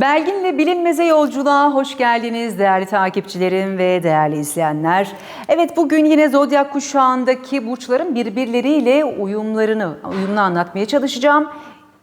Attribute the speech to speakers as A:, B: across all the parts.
A: Belgin'le bilinmeze yolculuğa hoş geldiniz değerli takipçilerim ve değerli izleyenler. Evet bugün yine zodyak kuşağındaki burçların birbirleriyle uyumlarını, uyumunu anlatmaya çalışacağım.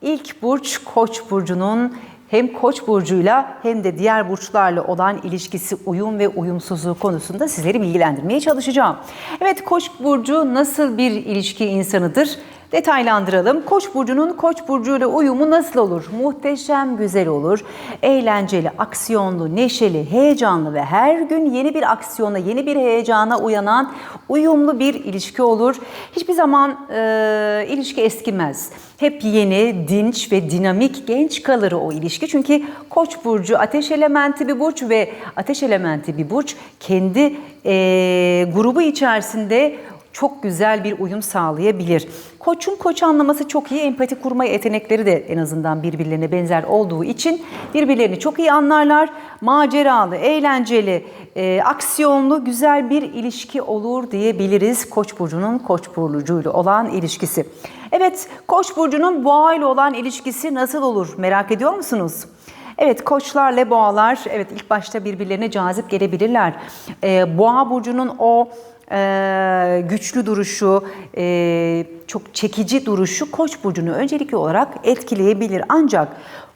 A: İlk burç Koç burcunun hem Koç burcuyla hem de diğer burçlarla olan ilişkisi, uyum ve uyumsuzluğu konusunda sizleri bilgilendirmeye çalışacağım. Evet Koç burcu nasıl bir ilişki insanıdır? Detaylandıralım. Koç burcunun Koç burcuyla uyumu nasıl olur? Muhteşem, güzel olur. Eğlenceli, aksiyonlu, neşeli, heyecanlı ve her gün yeni bir aksiyona, yeni bir heyecana uyanan uyumlu bir ilişki olur. Hiçbir zaman e, ilişki eskimez. Hep yeni, dinç ve dinamik, genç kalır o ilişki. Çünkü Koç burcu ateş elementi bir burç ve ateş elementi bir burç kendi e, grubu içerisinde çok güzel bir uyum sağlayabilir. Koçun koç anlaması çok iyi, empati kurma yetenekleri de en azından birbirlerine benzer olduğu için birbirlerini çok iyi anlarlar. Maceralı, eğlenceli, e, aksiyonlu, güzel bir ilişki olur diyebiliriz Koç burcunun Koç burcuyla olan ilişkisi. Evet, Koç burcunun Boğa ile olan ilişkisi nasıl olur merak ediyor musunuz? Evet koçlarla boğalar evet ilk başta birbirlerine cazip gelebilirler. Ee, boğa burcunun o e, güçlü duruşu, e, çok çekici duruşu Koç burcunu öncelikli olarak etkileyebilir. Ancak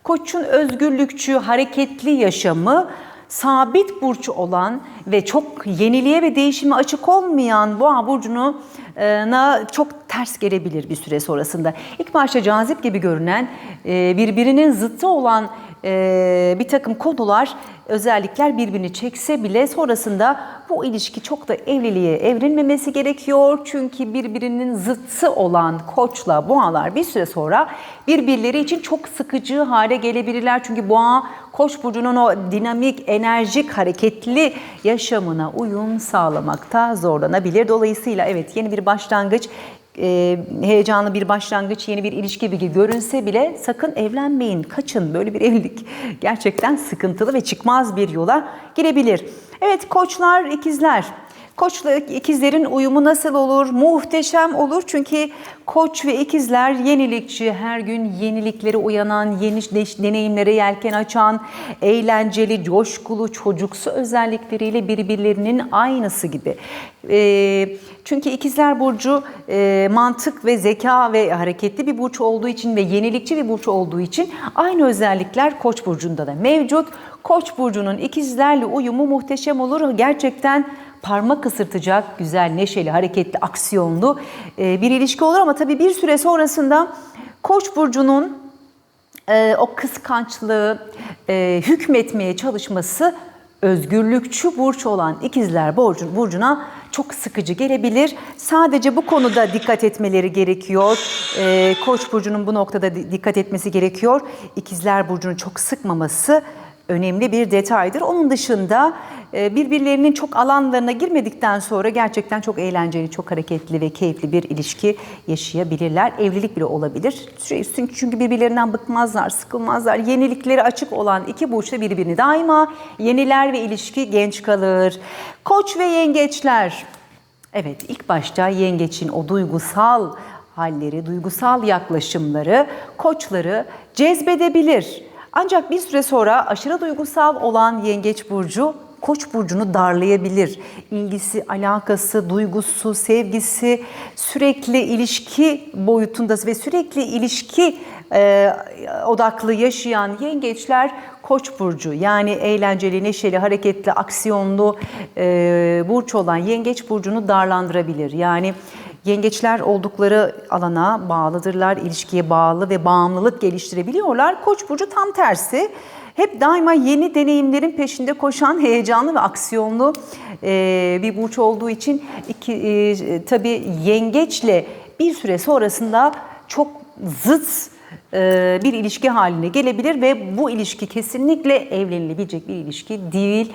A: Koç'un özgürlükçü, hareketli yaşamı sabit burç olan ve çok yeniliğe ve değişime açık olmayan Boğa burcunu na çok ters gelebilir bir süre sonrasında. İlk başta cazip gibi görünen e, birbirinin zıttı olan e, bir takım konular, özellikler birbirini çekse bile sonrasında bu ilişki çok da evliliğe evrilmemesi gerekiyor. Çünkü birbirinin zıttı olan koçla boğalar bir süre sonra birbirleri için çok sıkıcı hale gelebilirler. Çünkü boğa koç burcunun o dinamik, enerjik, hareketli yaşamına uyum sağlamakta zorlanabilir. Dolayısıyla evet yeni bir başlangıç e, heyecanlı bir başlangıç, yeni bir ilişki gibi görünse bile sakın evlenmeyin, kaçın. Böyle bir evlilik gerçekten sıkıntılı ve çıkmaz bir yola girebilir. Evet koçlar, ikizler. Koçla ikizlerin uyumu nasıl olur? Muhteşem olur çünkü koç ve ikizler yenilikçi, her gün yeniliklere uyanan, yeni deneyimlere yelken açan, eğlenceli, coşkulu, çocuksu özellikleriyle birbirlerinin aynısı gibi. E, çünkü ikizler burcu e, mantık ve zeka ve hareketli bir burç olduğu için ve yenilikçi bir burç olduğu için aynı özellikler koç burcunda da mevcut. Koç burcunun ikizlerle uyumu muhteşem olur. Gerçekten parmak ısırtacak güzel, neşeli, hareketli, aksiyonlu e, bir ilişki olur ama tabii bir süre sonrasında Koç burcunun e, o kıskançlığı e, hükmetmeye çalışması özgürlükçü burç olan ikizler burcu, burcuna çok sıkıcı gelebilir. Sadece bu konuda dikkat etmeleri gerekiyor. Koç burcunun bu noktada dikkat etmesi gerekiyor. İkizler burcunu çok sıkmaması önemli bir detaydır. Onun dışında birbirlerinin çok alanlarına girmedikten sonra gerçekten çok eğlenceli, çok hareketli ve keyifli bir ilişki yaşayabilirler. Evlilik bile olabilir. Çünkü birbirlerinden bıkmazlar, sıkılmazlar. Yenilikleri açık olan iki burçta birbirini daima yeniler ve ilişki genç kalır. Koç ve yengeçler. Evet ilk başta yengeçin o duygusal halleri, duygusal yaklaşımları koçları cezbedebilir. Ancak bir süre sonra aşırı duygusal olan Yengeç burcu Koç burcunu darlayabilir. İlgisi, alakası, duygusu, sevgisi sürekli ilişki boyutunda ve sürekli ilişki e, odaklı yaşayan yengeçler Koç burcu yani eğlenceli, neşeli, hareketli, aksiyonlu e, burç olan yengeç burcunu darlandırabilir. Yani Yengeçler oldukları alana bağlıdırlar, ilişkiye bağlı ve bağımlılık geliştirebiliyorlar. Koç burcu tam tersi. Hep daima yeni deneyimlerin peşinde koşan heyecanlı ve aksiyonlu e, bir burç olduğu için iki, e, tabii yengeçle bir süre sonrasında çok zıt e, bir ilişki haline gelebilir ve bu ilişki kesinlikle evlenilebilecek bir ilişki değil.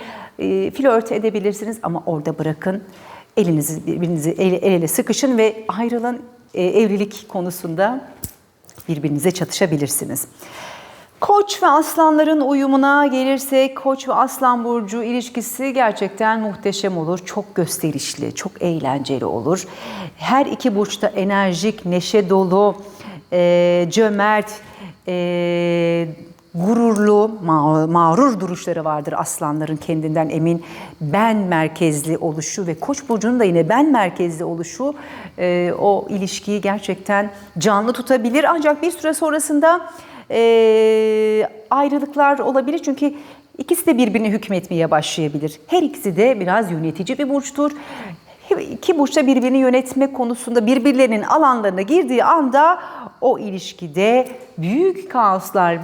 A: Flört edebilirsiniz ama orada bırakın. Elinizi birbirinizi el, el ele sıkışın ve ayrılın e, evlilik konusunda birbirinize çatışabilirsiniz. Koç ve aslanların uyumuna gelirsek Koç ve Aslan burcu ilişkisi gerçekten muhteşem olur. Çok gösterişli, çok eğlenceli olur. Her iki burçta enerjik, neşe dolu, e, cömert, e, gururlu, ma- mağrur duruşları vardır aslanların kendinden emin. Ben merkezli oluşu ve Koç burcunun da yine ben merkezli oluşu e, o ilişkiyi gerçekten canlı tutabilir. Ancak bir süre sonrasında e, ayrılıklar olabilir çünkü ikisi de birbirine hükmetmeye başlayabilir. Her ikisi de biraz yönetici bir burçtur. İki burçta birbirini yönetme konusunda birbirlerinin alanlarına girdiği anda o ilişkide büyük kaoslar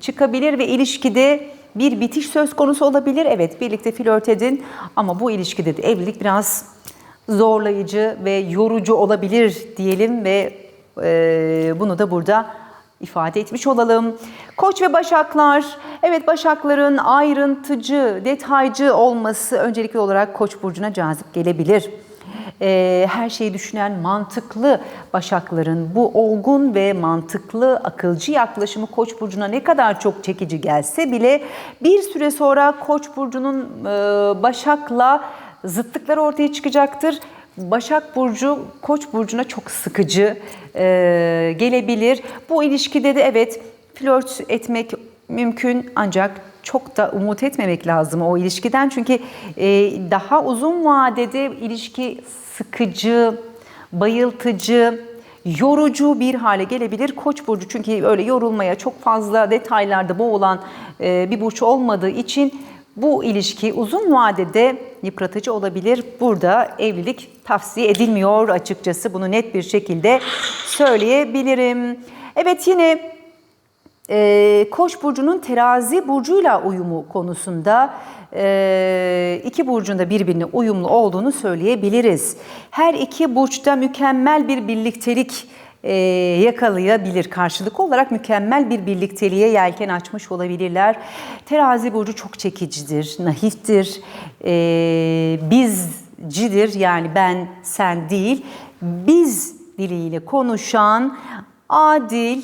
A: çıkabilir ve ilişkide bir bitiş söz konusu olabilir. Evet birlikte flört edin ama bu ilişkide de evlilik biraz zorlayıcı ve yorucu olabilir diyelim ve e, bunu da burada ifade etmiş olalım. Koç ve Başaklar, evet Başakların ayrıntıcı, detaycı olması öncelikli olarak Koç burcuna cazip gelebilir. Ee, her şeyi düşünen mantıklı Başakların bu olgun ve mantıklı, akılcı yaklaşımı Koç burcuna ne kadar çok çekici gelse bile bir süre sonra Koç burcunun e, Başak'la zıtlıkları ortaya çıkacaktır. Başak Burcu Koç Burcu'na çok sıkıcı e, gelebilir. Bu ilişkide de evet flört etmek mümkün ancak çok da umut etmemek lazım o ilişkiden. Çünkü e, daha uzun vadede ilişki sıkıcı, bayıltıcı, yorucu bir hale gelebilir. Koç burcu çünkü öyle yorulmaya çok fazla detaylarda boğulan e, bir burç olmadığı için bu ilişki uzun vadede yıpratıcı olabilir. Burada evlilik tavsiye edilmiyor açıkçası. Bunu net bir şekilde söyleyebilirim. Evet yine e, Koç burcunun terazi burcuyla uyumu konusunda e, iki burcunda birbirine uyumlu olduğunu söyleyebiliriz. Her iki burçta mükemmel bir birliktelik e, yakalayabilir. Karşılıklı olarak mükemmel bir birlikteliğe yelken açmış olabilirler. Terazi burcu çok çekicidir, naiftir, bizcidir yani ben sen değil. Biz diliyle konuşan, adil,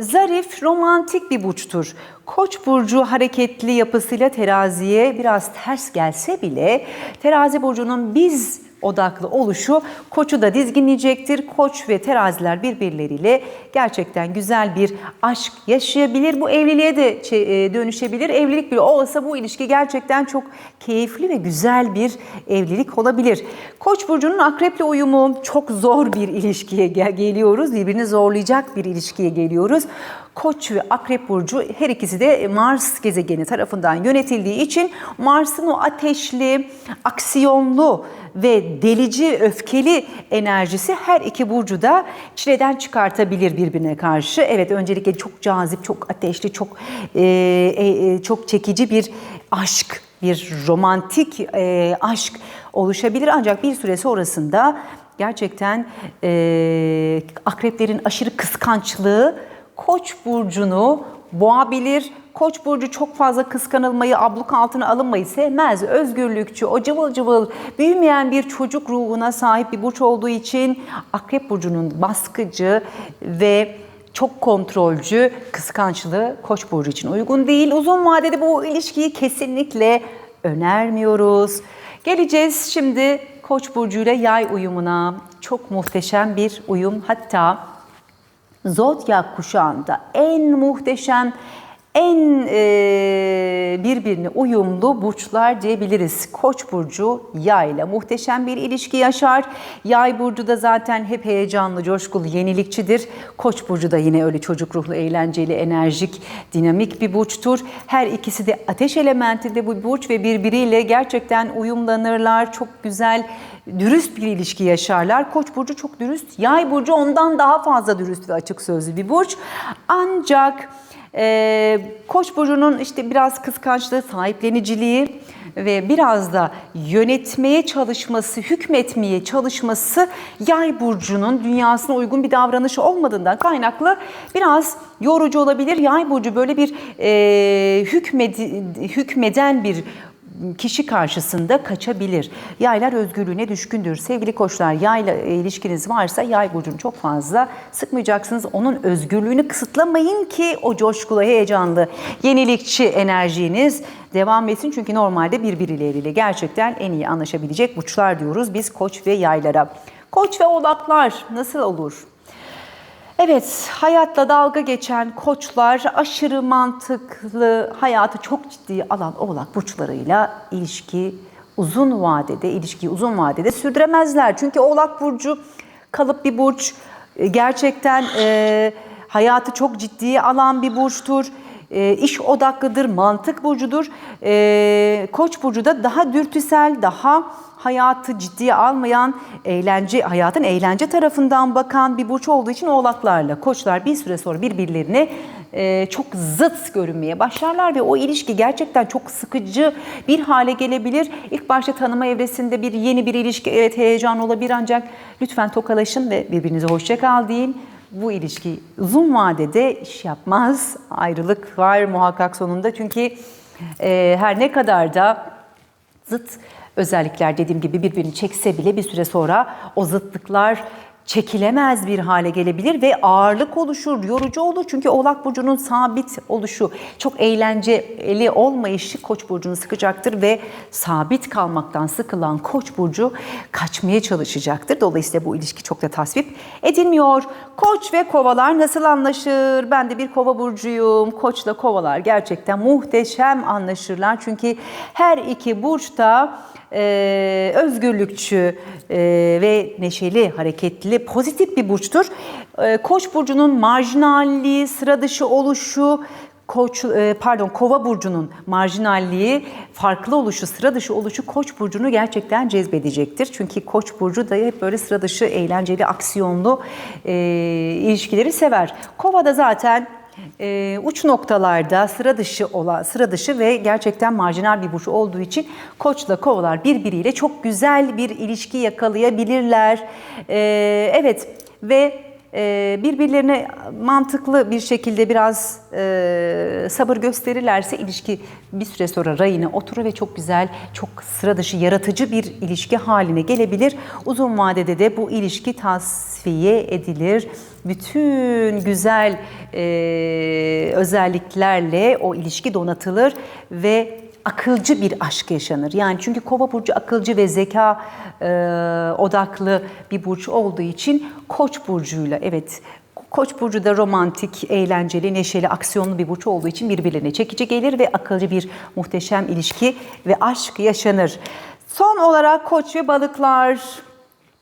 A: Zarif, romantik bir burçtur. Koç burcu hareketli yapısıyla teraziye biraz ters gelse bile terazi burcunun biz odaklı oluşu koçu da dizginleyecektir. Koç ve teraziler birbirleriyle gerçekten güzel bir aşk yaşayabilir. Bu evliliğe de e, dönüşebilir. Evlilik bile olsa bu ilişki gerçekten çok keyifli ve güzel bir evlilik olabilir. Koç burcunun akreple uyumu çok zor bir ilişkiye gel- geliyoruz. Birbirini zorlayacak bir ilişkiye geliyoruz. Koç ve Akrep burcu her ikisi de Mars gezegeni tarafından yönetildiği için Mars'ın o ateşli, aksiyonlu ve delici, öfkeli enerjisi her iki burcu da çileden çıkartabilir birbirine karşı. Evet öncelikle çok cazip, çok ateşli, çok e, e, çok çekici bir aşk, bir romantik e, aşk oluşabilir ancak bir süre sonrasında gerçekten e, akreplerin aşırı kıskançlığı Koç burcunu boğabilir. Koç burcu çok fazla kıskanılmayı, abluk altına alınmayı sevmez. Özgürlükçü, o cıvıl cıvıl, büyümeyen bir çocuk ruhuna sahip bir burç olduğu için Akrep burcunun baskıcı ve çok kontrolcü, kıskançlığı Koç burcu için uygun değil. Uzun vadede bu ilişkiyi kesinlikle önermiyoruz. Geleceğiz şimdi Koç burcuyla Yay uyumuna. Çok muhteşem bir uyum. Hatta Zodyak kuşağında en muhteşem, en e, birbirine uyumlu burçlar diyebiliriz. Koç burcu yay ile muhteşem bir ilişki yaşar. Yay burcu da zaten hep heyecanlı, coşkulu, yenilikçidir. Koç burcu da yine öyle çocuk ruhlu, eğlenceli, enerjik, dinamik bir burçtur. Her ikisi de ateş elementinde bu burç ve birbiriyle gerçekten uyumlanırlar. Çok güzel dürüst bir ilişki yaşarlar. Koç burcu çok dürüst. Yay burcu ondan daha fazla dürüst ve açık sözlü bir burç. Ancak e, Koç burcunun işte biraz kıskançlığı, sahipleniciliği ve biraz da yönetmeye çalışması, hükmetmeye çalışması Yay burcunun dünyasına uygun bir davranışı olmadığından kaynaklı biraz yorucu olabilir. Yay burcu böyle bir e, hükmedi, hükmeden bir kişi karşısında kaçabilir. Yaylar özgürlüğüne düşkündür. Sevgili koçlar yayla ilişkiniz varsa yay burcunu çok fazla sıkmayacaksınız. Onun özgürlüğünü kısıtlamayın ki o coşkulu, heyecanlı, yenilikçi enerjiniz devam etsin. Çünkü normalde birbirleriyle gerçekten en iyi anlaşabilecek burçlar diyoruz biz koç ve yaylara. Koç ve oğlaklar nasıl olur? Evet, hayatla dalga geçen koçlar aşırı mantıklı, hayatı çok ciddiye alan oğlak burçlarıyla ilişki uzun vadede, ilişkiyi uzun vadede sürdüremezler. Çünkü oğlak burcu kalıp bir burç, e, gerçekten e, hayatı çok ciddiye alan bir burçtur. E, iş odaklıdır, mantık burcudur. E, Koç burcu da daha dürtüsel, daha hayatı ciddiye almayan, eğlence hayatın eğlence tarafından bakan bir burç olduğu için oğlaklarla koçlar bir süre sonra birbirlerine e, çok zıt görünmeye başlarlar ve o ilişki gerçekten çok sıkıcı bir hale gelebilir. İlk başta tanıma evresinde bir yeni bir ilişki evet heyecan olabilir ancak lütfen tokalaşın ve birbirinize hoşça kal deyin. Bu ilişki uzun vadede iş yapmaz. Ayrılık var muhakkak sonunda çünkü e, her ne kadar da zıt özellikler dediğim gibi birbirini çekse bile bir süre sonra o zıtlıklar çekilemez bir hale gelebilir ve ağırlık oluşur, yorucu olur. Çünkü Oğlak Burcu'nun sabit oluşu, çok eğlenceli olmayışı Koç Burcu'nu sıkacaktır ve sabit kalmaktan sıkılan Koç Burcu kaçmaya çalışacaktır. Dolayısıyla bu ilişki çok da tasvip edilmiyor. Koç ve kovalar nasıl anlaşır? Ben de bir kova burcuyum. Koçla kovalar gerçekten muhteşem anlaşırlar. Çünkü her iki burçta e, özgürlükçü e, ve neşeli, hareketli, pozitif bir burçtur. E, Koç burcunun marjinalliği, sıra dışı oluşu, Koç e, pardon Kova burcunun marjinalliği, farklı oluşu, sıra dışı oluşu Koç burcunu gerçekten cezbedecektir. Çünkü Koç burcu da hep böyle sıra dışı, eğlenceli, aksiyonlu e, ilişkileri sever. Kova da zaten e, uç noktalarda sıra dışı olan sıra dışı ve gerçekten marjinal bir burç olduğu için koçla kovalar birbiriyle çok güzel bir ilişki yakalayabilirler. E, evet ve birbirlerine mantıklı bir şekilde biraz e, sabır gösterirlerse ilişki bir süre sonra rayına oturur ve çok güzel, çok sıra dışı, yaratıcı bir ilişki haline gelebilir. Uzun vadede de bu ilişki tasfiye edilir. Bütün güzel e, özelliklerle o ilişki donatılır ve akılcı bir aşk yaşanır. Yani çünkü Kova burcu akılcı ve zeka e, odaklı bir burç olduğu için Koç burcuyla evet Koç burcu da romantik, eğlenceli, neşeli, aksiyonlu bir burç olduğu için birbirlerine çekici gelir ve akılcı bir muhteşem ilişki ve aşk yaşanır. Son olarak Koç ve balıklar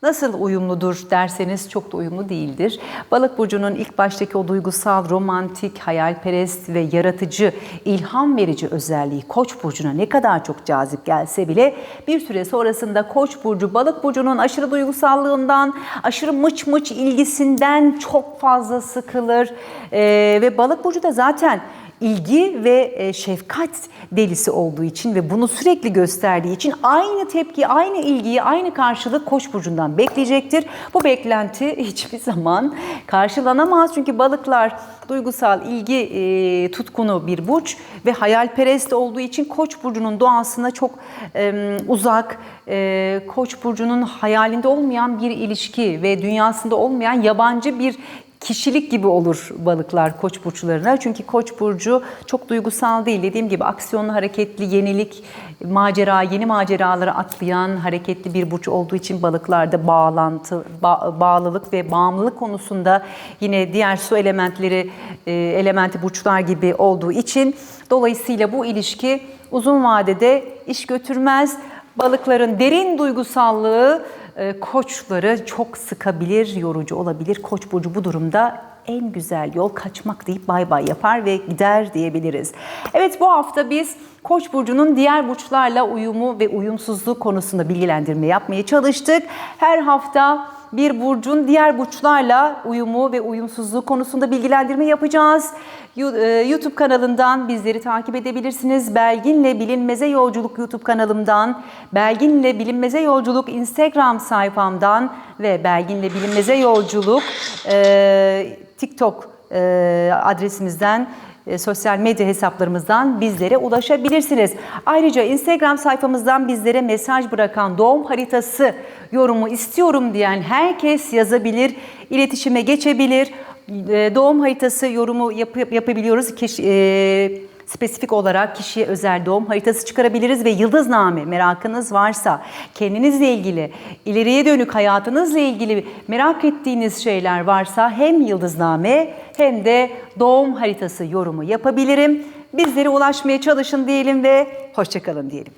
A: Nasıl uyumludur derseniz çok da uyumlu değildir. Balık burcunun ilk baştaki o duygusal, romantik, hayalperest ve yaratıcı, ilham verici özelliği Koç burcuna ne kadar çok cazip gelse bile bir süre sonrasında Koç burcu Balık burcunun aşırı duygusallığından, aşırı mıç mıç ilgisinden çok fazla sıkılır. Ee, ve Balık burcu da zaten ilgi ve e, şefkat delisi olduğu için ve bunu sürekli gösterdiği için aynı tepki, aynı ilgiyi, aynı karşılık Koç burcundan bekleyecektir. Bu beklenti hiçbir zaman karşılanamaz çünkü balıklar duygusal, ilgi e, tutkunu bir burç ve hayalperest olduğu için Koç burcunun doğasına çok e, uzak, e, Koç burcunun hayalinde olmayan bir ilişki ve dünyasında olmayan yabancı bir kişilik gibi olur balıklar koç burçlarına. Çünkü koç burcu çok duygusal değil. Dediğim gibi aksiyonlu, hareketli, yenilik, macera, yeni maceraları atlayan hareketli bir burç olduğu için balıklarda bağlantı, ba- bağlılık ve bağımlılık konusunda yine diğer su elementleri, e, elementi burçlar gibi olduğu için dolayısıyla bu ilişki uzun vadede iş götürmez. Balıkların derin duygusallığı koçları çok sıkabilir, yorucu olabilir. Koç burcu bu durumda en güzel yol kaçmak deyip bay bay yapar ve gider diyebiliriz. Evet bu hafta biz Koç burcunun diğer burçlarla uyumu ve uyumsuzluğu konusunda bilgilendirme yapmaya çalıştık. Her hafta bir burcun diğer burçlarla uyumu ve uyumsuzluğu konusunda bilgilendirme yapacağız. e, YouTube kanalından bizleri takip edebilirsiniz. Belgin'le Bilinmeze Yolculuk YouTube kanalımdan, Belgin'le Bilinmeze Yolculuk Instagram sayfamdan ve Belgin'le Bilinmeze Yolculuk e, TikTok e, adresimizden sosyal medya hesaplarımızdan bizlere ulaşabilirsiniz. Ayrıca Instagram sayfamızdan bizlere mesaj bırakan doğum haritası yorumu istiyorum diyen herkes yazabilir, iletişime geçebilir. E, Doğum haritası yorumu yap yapabiliyoruz. Kişi, e, spesifik olarak kişiye özel doğum haritası çıkarabiliriz ve yıldızname merakınız varsa, kendinizle ilgili, ileriye dönük hayatınızla ilgili merak ettiğiniz şeyler varsa hem yıldızname hem de doğum haritası yorumu yapabilirim. Bizlere ulaşmaya çalışın diyelim ve hoşçakalın diyelim.